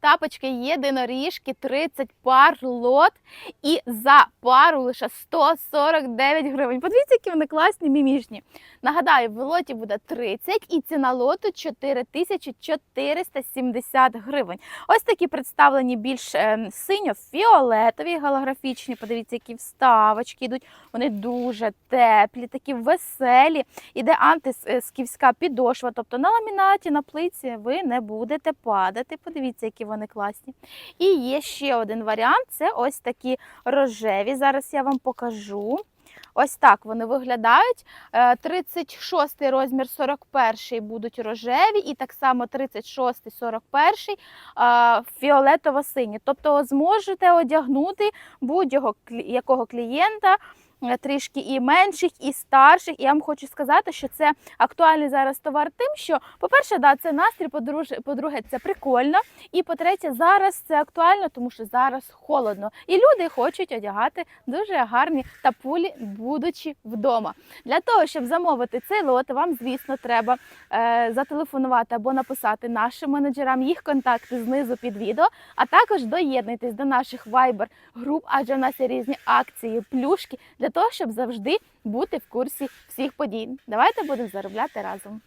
Тапочки єдиноріжки, 30 пар лот. І за пару лише 149 гривень. Подивіться, які вони класні, мімішні. Нагадаю, в лоті буде 30 і ціна лоту 4470 гривень. Ось такі представлені більш е, синьо-фіолетові голографічні. Подивіться, які вставочки йдуть. Вони дуже теплі, такі веселі. Іде антисківська підошва, тобто на ламінаті, на плиці ви не будете падати. Подивіться, які вони класні. І є ще один варіант це ось такі рожеві. Зараз я вам покажу. Ось так вони виглядають. Е, 36 розмір, 41 будуть рожеві, і так само 36, 41 е, фіолетово-сині. Тобто зможете одягнути будь-якого клі- якого клієнта. Е, Трішки і менших, і старших. І я вам хочу сказати, що це актуальний зараз товар тим, що, по-перше, да, це настрій, по-друге, це прикольно. І по-третє, зараз це актуально, тому що зараз холодно. І люди хочуть одягати дуже гарні тапулі, будучи вдома. Для того, щоб замовити цей лот, вам, звісно, треба е, зателефонувати або написати нашим менеджерам їх контакти знизу під відео, а також доєднуйтесь до наших Viber груп, адже в нас є різні акції, плюшки для того, щоб завжди бути в курсі всіх подій. Давайте будемо заробляти разом.